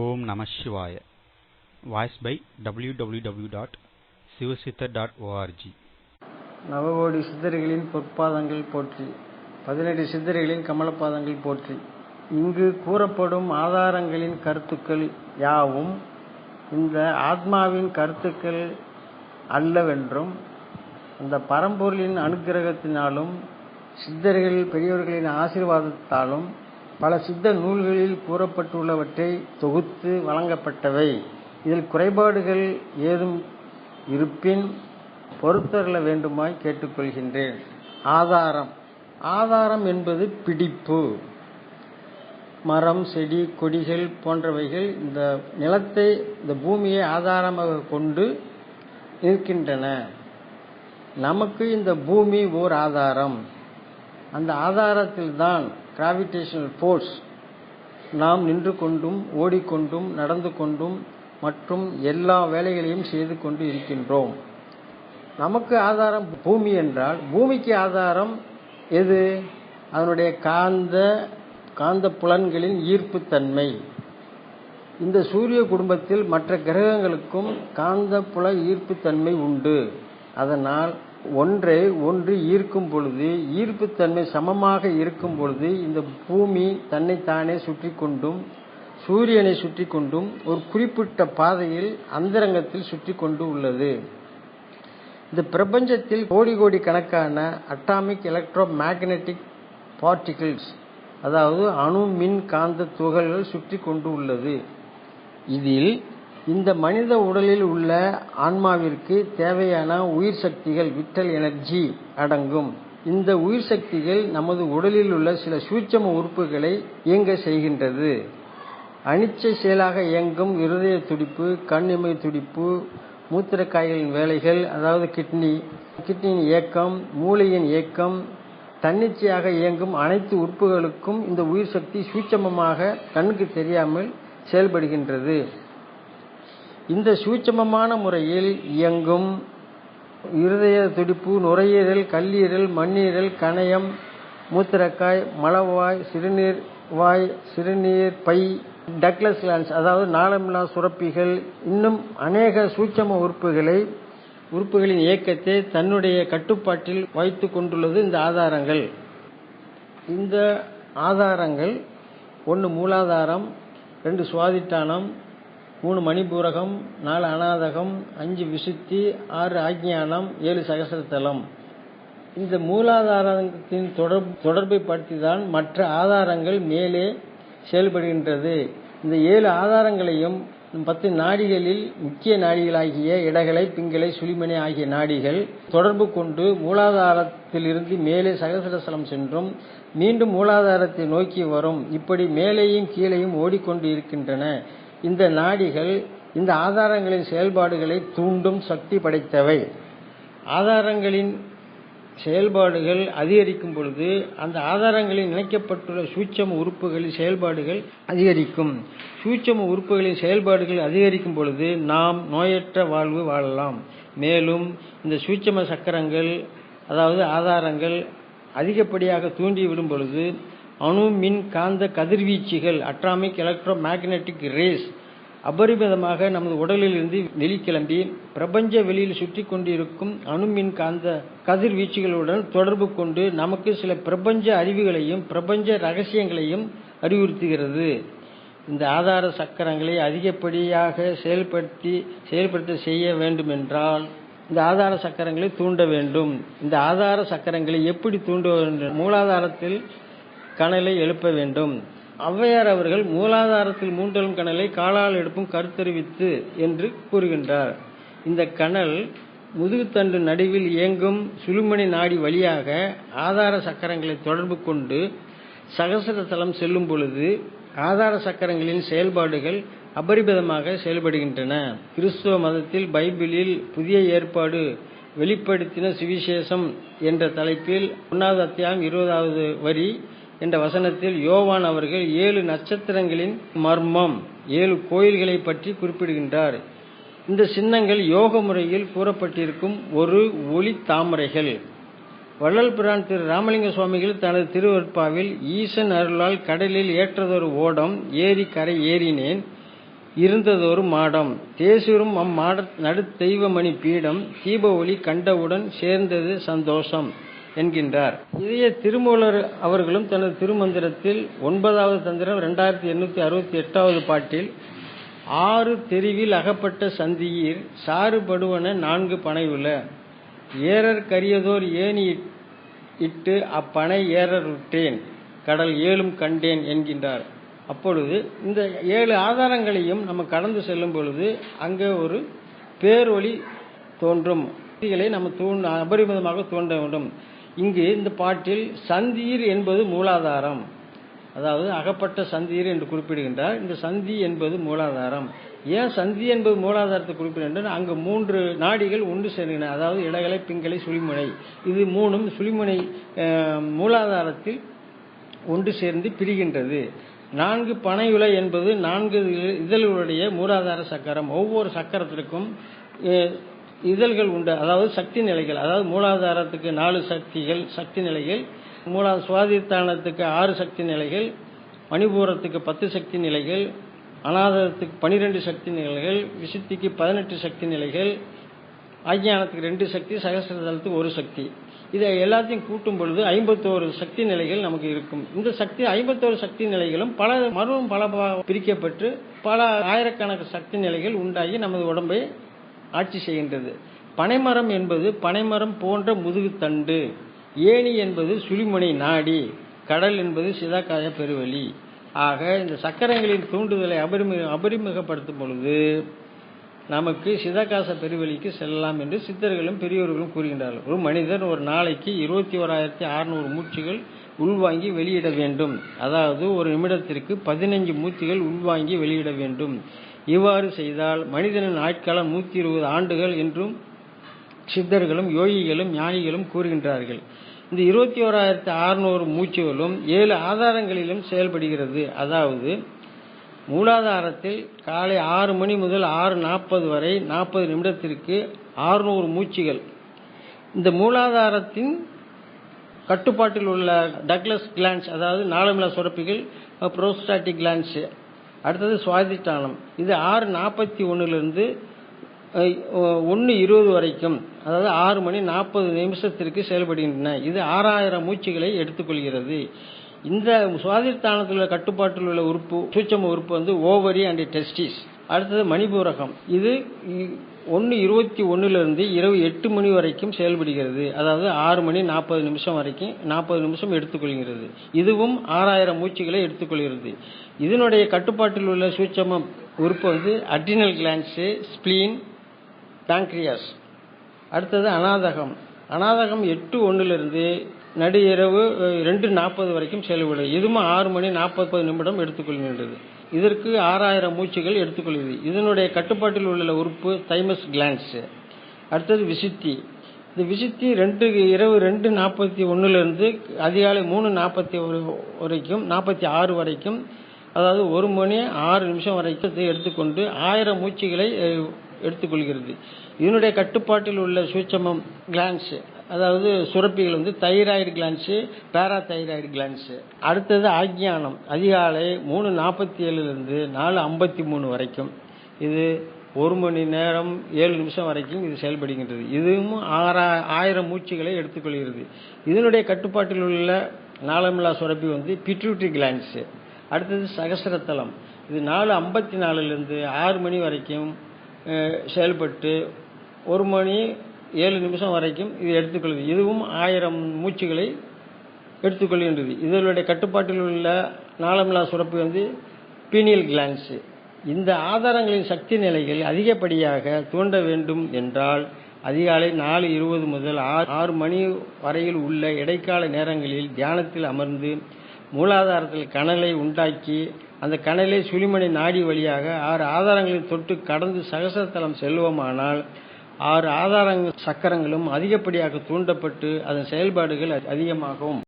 ஓம் நம சிவாய. Voice by W W W dot Sivasiddhar dot ORG நவகோடி சித்தர்களின் பொற்பாதங்கள் போற்றி பதினெட்டு சித்தர்களின் கமலப்பாதங்கள் போற்றி. இங்கு கூறப்படும் ஆதாரங்களின் கருத்துக்கள் யாவும் இந்த ஆத்மாவின் கருத்துக்கள் அல்லவென்றும் அந்த பரம்பொருளின் அனுக்கிரகத்தினாலும் சித்தர்கள் பெரியவர்களின் ஆசீர்வாதத்தாலும் பல சித்த நூல்களில் கூறப்பட்டுள்ளவற்றை தொகுத்து வழங்கப்பட்டவை. இதில் குறைபாடுகள் ஏதும் இருப்பின் பொறுத்தருள வேண்டுமாய் கேட்டுக்கொள்கின்றேன். ஆதாரம். ஆதாரம் என்பது பிடிப்பு. மரம் செடி கொடிகள் போன்றவைகள் இந்த நிலத்தை இந்த பூமியை ஆதாரமாக கொண்டு இருக்கின்றன. நமக்கு இந்த பூமி ஓர் ஆதாரம். அந்த ஆதாரத்தில் தான் கிராவிடேஷனல் ஃபோர்ஸ் நாம் நின்று கொண்டும் ஓடிக்கொண்டும் நடந்து கொண்டும் மற்றும் எல்லா வேலைகளையும் செய்து கொண்டு இருக்கின்றோம். நமக்கு ஆதாரம் பூமி என்றால் பூமிக்கு ஆதாரம் எது? அதனுடைய காந்த காந்த புலன்களின் ஈர்ப்புத்தன்மை. இந்த சூரிய குடும்பத்தில் மற்ற கிரகங்களுக்கும் காந்த புல ஈர்ப்புத்தன்மை உண்டு. அதனால் ஒன்றை ஒன்று ஈர்க்கும் பொழுது ஈர்ப்புத்தன்மை சமமாக இருக்கும் பொழுது இந்த பூமி தன்னைத்தானே சுற்றி கொண்டும் சூரியனை சுற்றி கொண்டும் ஒரு குறிப்பிட்ட பாதையில் அந்தரங்கத்தில் சுற்றி கொண்டு உள்ளது. இந்த பிரபஞ்சத்தில் கோடி கோடி கணக்கான அட்டாமிக் எலக்ட்ரோ மேக்னெட்டிக் பார்ட்டிகிள்ஸ் அதாவது அணு மின் காந்த துகள்கள் சுற்றி கொண்டு உள்ளது. இதில் இந்த மனித உடலில் உள்ள ஆன்மாவிற்கு தேவையான உயிர் சக்திகள் விட்டல் எனர்ஜி அடங்கும். இந்த உயிர் சக்திகள் நமது உடலில் உள்ள சில சூட்சம உறுப்புகளை இயங்க செய்கின்றது. அனிச்சை செயலாக இயங்கும் இருதய துடிப்பு கண்ணிமை துடிப்பு மூத்திரக்காய்களின் வேலைகள் அதாவது கிட்னி கிட்னியின் இயக்கம் மூளையின் இயக்கம் தன்னிச்சையாக இயங்கும் அனைத்து உறுப்புகளுக்கும் இந்த உயிர் சக்தி சூட்சமமாக கண்ணுக்கு தெரியாமல் செயல்படுகின்றது. இந்த சூட்சமமான முறையில் இயங்கும் இருதய துடிப்பு நுரையீரல் கல்லீரல் மண்ணீரல் கணையம் மூத்திரக்காய் மலவாய் சிறுநீர் வாய் சிறுநீர் பை டக்லஸ் லான்ஸ் அதாவது நாளமில்லா சுரப்பிகள் இன்னும் அநேக சூட்சம உறுப்புகளை உறுப்புகளின் இயக்கத்தை தன்னுடைய கட்டுப்பாட்டில் வைத்து கொண்டுள்ளது இந்த ஆதாரங்கள். இந்த ஆதாரங்கள் ஒன்று மூலாதாரம் ரெண்டு சுவாதிட்டானம் மூணு மணிபூரகம் நாலு அநாதகம் அஞ்சு விசுத்தி ஆறு ஆக்ஞானம் ஏழு சகசரத்தலம். இந்த மூலாதாரத்தின் தொடர்பு தொடர்பை படுத்தி தான் மற்ற ஆதாரங்கள் மேலே செயல்படுகின்றது. இந்த ஏழு ஆதாரங்களையும் பத்து நாடிகளில் முக்கிய நாடிகளாகிய இடகலை பிங்களை சுழிமணி ஆகிய நாடிகள் தொடர்பு கொண்டு மூலாதாரத்திலிருந்து மேலே சகசரஸ்தலம் சென்றும் மீண்டும் மூலாதாரத்தை நோக்கி வரும். இப்படி மேலேயும் கீழேயும் ஓடிக்கொண்டு இருக்கின்றன. இந்த நாடிகள் இந்த ஆதாரங்களின் செயல்பாடுகளை தூண்டும் சக்தி படைத்தவை. ஆதாரங்களின் செயல்பாடுகள் அதிகரிக்கும் பொழுது அந்த ஆதாரங்களில் இணைக்கப்பட்டுள்ள சூட்சம உறுப்புகளின் செயல்பாடுகள் அதிகரிக்கும். சூட்சம உறுப்புகளின் செயல்பாடுகள் அதிகரிக்கும் பொழுது நாம் நோயற்ற வாழ்வு வாழலாம். மேலும் இந்த சூட்சம சக்கரங்கள் அதாவது ஆதாரங்கள் அதிகப்படியாக தூண்டிவிடும் பொழுது அணு மின் காந்த கதிர்வீச்சுகள் அட்ராமிக் எலக்ட்ரோ மேக்னெட்டிக் ரேஸ் அபரிமிதமாக நமது உடலில் இருந்து வெளிக்கிளம்பி பிரபஞ்ச வெளியில் சுற்றி கொண்டிருக்கும் அணுமின் காந்த கதிர்வீச்சுகளுடன் தொடர்பு கொண்டு நமக்கு சில பிரபஞ்ச அறிவுகளையும் பிரபஞ்ச ரகசியங்களையும் அறிவுறுத்துகிறது. இந்த ஆதார சக்கரங்களை அதிகப்படியாக செயல்படுத்தி செயல்படுத்த செய்ய வேண்டுமென்றால் இந்த ஆதார சக்கரங்களை தூண்ட வேண்டும். இந்த ஆதார சக்கரங்களை எப்படி தூண்ட வேண்டும்? மூலாதாரத்தில் கணலை எழுப்ப வேண்டும். ஔவையார் அவர்கள் மூலாதாரத்தில் மூன்றலும் கணலை காலால் எடுப்பும் கருத்தறிவித்து என்று கூறுகின்றார். இந்த கணல் முதுகுத்தண்டு நடுவில் இயங்கும் சுழுமணி நாடி வழியாக ஆதார சக்கரங்களை தொடர்பு கொண்டு சகசர தலம் செல்லும் பொழுது ஆதார சக்கரங்களின் செயல்பாடுகள் அபரிமிதமாக செயல்படுகின்றன. கிறிஸ்துவ மதத்தில் பைபிளில் புதிய ஏற்பாடு வெளிப்படுத்தின சுவிசேஷம் என்ற தலைப்பில் ஒன்றாவது அத்தியாயம் இருபதாவது வரி என்ற வசனத்தில் யோவான் அவர்கள் ஏழு நட்சத்திரங்களின் மர்மம் ஏழு கோயில்களை பற்றி குறிப்பிடுகின்றார். இந்த சின்னங்கள் யோக முறையில் கூறப்பட்டிருக்கும் ஒரு ஒளி தாமரைகள். வள்ளல் பிரான் திரு ராமலிங்க சுவாமிகள் தனது திருவற்பாவில் ஈசன் அருளால் கடலில் ஏற்றதொரு ஓடம் ஏரி கரை ஏறினேன் இருந்ததொரு மாடம். தேசூரும் அம்மாட நடு தெய்வமணி பீடம் தீப ஒளி கண்டவுடன் சேர்ந்தது சந்தோஷம். என்கின்றார். இதையே திருமூலர் அவர்களும் தனது திருமந்திரத்தில் ஒன்பதாவது தந்திரம் இரண்டாயிரத்தி எண்ணூத்தி அறுபத்தி எட்டாவது பாட்டில் ஆறு தெரிவில் அகப்பட்ட சந்தியீர் சாறுபடுவன நான்கு பனையுல ஏறர் கரியதோர் ஏணி இட்டு அப்பனை ஏறருட்டேன் கடல் ஏழும் கண்டேன் என்கின்றார். அப்பொழுது இந்த ஏழு ஆதாரங்களையும் நம்ம கடந்து செல்லும் பொழுது அங்கே ஒரு பேரொளி தோன்றும். நம்ம தூண் அபரிமிதமாக தோன்ற வேண்டும். இங்கு இந்த பாட்டில் சந்தீர் என்பது மூலாதாரம். அதாவது அகப்பட்ட சந்தீர் என்று குறிப்பிடுகின்றார். இந்த சந்தி என்பது மூலாதாரம். ஏன் சந்தி என்பது மூலாதாரத்தை குறிப்பிடுகின்றன? அங்கு மூன்று நாடிகள் ஒன்று சேர்கின்றன. அதாவது இடகலை பிங்கலை சுழிமுனை. இது மூணும் சுழிமுனை மூலாதாரத்தில் ஒன்று சேர்ந்து பிரிகின்றது. நான்கு பனையுலை என்பது நான்கு இதழ்களுடைய மூலாதார சக்கரம். ஒவ்வொரு சக்கரத்திற்கும் இதழ்கள் உண்டு. அதாவது சக்தி நிலைகள். அதாவது மூலாதாரத்துக்கு நாலு சக்திகள் சக்தி நிலைகள். மூலா சுவாதித்தானத்துக்கு ஆறு சக்தி நிலைகள். மணிபூரத்துக்கு பத்து சக்தி நிலைகள். அநாதத்துக்கு பனிரெண்டு சக்தி நிலைகள். விசுத்திக்கு பதினெட்டு சக்தி நிலைகள். ஆக்ஞானத்துக்கு ரெண்டு சக்தி சகசிரதலத்துக்கு ஒரு சக்தி. இதை எல்லாத்தையும் கூட்டும் பொழுது ஐம்பத்தோரு சக்தி நிலைகள் நமக்கு இருக்கும். இந்த சக்தி ஐம்பத்தோரு சக்தி நிலைகளும் பல மறுவும் பல பிரிக்கப்பட்டு பல ஆயிரக்கணக்கு சக்தி நிலைகள் உண்டாகி நமது உடம்பை ஆட்சி செய்கின்றது. பனைமரம் என்பது பனைமரம் போன்ற முதுகுத்தண்டு ஏணி என்பது சுழிமுனை நாடி. கடல் என்பது சிதாக்காய பெருவழி. ஆக இந்த சக்கரங்களின் தூண்டுதலை அபரிமி அபரிமுகப்படுத்தும் பொழுது நமக்கு சிதகாச பெருவெளிக்கு செல்லலாம் என்று சித்தர்களும் பெரியோர்களும் கூறுகின்றார்கள். ஒரு மனிதன் ஒரு நாளைக்கு இருபத்தி ஓராயிரத்தி அறுநூறு மூச்சுகள் உள்வாங்கி வெளியிட வேண்டும். அதாவது ஒரு நிமிடத்திற்கு பதினைஞ்சு மூச்சுகள் உள்வாங்கி வெளியிட வேண்டும். இவ்வாறு செய்தால் மனிதனின் ஆட்காலம் நூத்தி இருபது ஆண்டுகள் என்றும் சித்தர்களும் யோகிகளும் ஞானிகளும் கூறுகின்றார்கள். இந்த இருபத்தி ஓராயிரத்தி அறுநூறு மூச்சுகளும் ஏழு ஆதாரங்களிலும் செயல்படுகிறது. அதாவது மூலாதாரத்தில் காலை ஆறு மணி முதல் ஆறு நாற்பது வரை நாற்பது நிமிடத்திற்கு ஆறுநூறு மூச்சுகள். இந்த மூலாதாரத்தின் கட்டுப்பாட்டில் உள்ள டக்ளஸ் கிளான்ஸ் அதாவது நாளமிலா சுரப்பிகள் புரோஸ்டாட்டிக் கிளான்ஸ் அடுத்தது சுவாதிஷ்டானம் இது ஆறு நாற்பத்தி ஒன்னுலேருந்து ஒன்று இருபது வரைக்கும் அதாவது ஆறு மணி நாற்பது நிமிஷத்திற்கு செயல்படுகின்றன. இது ஆறாயிரம் மூச்சுகளை எடுத்துக்கொள்கிறது. இந்த சுவாதிஷ்டானத்தில் உள்ள கட்டுப்பாட்டில் உள்ள உறுப்பு சூட்சம உறுப்பு வந்து ஓவரி அண்ட் டெஸ்டிஸ் அடுத்தது மணிபூரகம். இது ஒன்று இருபத்தி ஒன்றுலேருந்து இரவு எட்டு மணி வரைக்கும் செயல்படுகிறது. அதாவது ஆறு மணி நாற்பது நிமிஷம் வரைக்கும் நாற்பது நிமிஷம் எடுத்துக்கொள்கிறது. இதுவும் ஆறாயிரம் மூச்சுகளை எடுத்துக்கொள்கிறது. இதனுடைய கட்டுப்பாட்டில் உள்ள சூட்சம உறுப்பு வந்து அட்ரினல் கிளான்ஸு ஸ்பிளீன் பேங்க்ரியாஸ் அடுத்தது அநாதகம் அநாதகம் எட்டு ஒன்றுலேருந்து நடு இரவு ரெண்டு நாற்பது வரைக்கும் செயல்படுது இதுவும் ஆறு மணி நாற்பது நிமிடம் எடுத்துக்கொள்கின்றது. இதற்கு ஆறாயிரம் மூச்சுகள் எடுத்துக்கொள்கிறது. இதனுடைய கட்டுப்பாட்டில் உள்ள உறுப்பு தைமஸ் கிளான்ஸ் அடுத்தது விசுத்தி. இந்த விசுத்தி ரெண்டு இரவு ரெண்டு நாற்பத்தி ஒன்றுலேருந்து அதிகாலை மூணு நாற்பத்தி ஒரு வரைக்கும் நாற்பத்தி ஆறு வரைக்கும் அதாவது ஒரு மணி ஆறு நிமிஷம் வரைக்கும் எடுத்துக்கொண்டு ஆயிரம் மூச்சுகளை எடுத்துக்கொள்கிறது. இதனுடைய கட்டுப்பாட்டில் உள்ள சூட்சமம் கிளான்ஸ் அதாவது சுரப்பிகள் வந்து தைராய்டு கிளான்ஸு பேராதைராய்டு கிளான்ஸு அடுத்தது ஆக்ஞானம் அதிகாலை மூணு நாற்பத்தி ஏழுலேருந்து நாலு ஐம்பத்தி மூணு வரைக்கும். இது ஒரு மணி நேரம் ஏழு நிமிஷம் வரைக்கும் இது செயல்படுகின்றது. இதுவும் ஆறா ஆயிரம் மூச்சுகளை எடுத்துக்கொள்கிறது. இதனுடைய கட்டுப்பாட்டில் உள்ள நாளமில்லா சுரப்பி வந்து பிட்யூட்ரி கிளான்ஸு அடுத்தது சகசரத்தலம் இது நாலு ஐம்பத்தி நாலுலேருந்து ஆறு மணி வரைக்கும் செயல்பட்டு ஒரு மணி ஏழு நிமிஷம் வரைக்கும் இது எடுத்துக்கொள்வது. இதுவும் ஆயிரம் மூச்சுகளை எடுத்துக்கொள்கின்றது. இதனுடைய கட்டுப்பாட்டில் உள்ள நாளமில்லா சுரப்பு வந்து பீனியல் கிளான்ஸு இந்த ஆதாரங்களின் சக்தி நிலைகள் அதிகப்படியாக தூண்ட வேண்டும் என்றால் அதிகாலை நாலு இருபது முதல் ஆறு ஆறு மணி வரையில் உள்ள இடைக்கால நேரங்களில் தியானத்தில் அமர்ந்து மூலாதாரத்தில் கனலை உண்டாக்கி அந்த கனலை சுழிமணி நாடி வழியாக ஆறு ஆதாரங்களில் தொட்டு கடந்து சகசரத்தலம் செல்வோமானால் ஆறு ஆதாரங்கள் சக்கரங்களும் அதிகப்படியாக தூண்டப்பட்டு அதன் செயல்பாடுகள் அதிகமாகும்.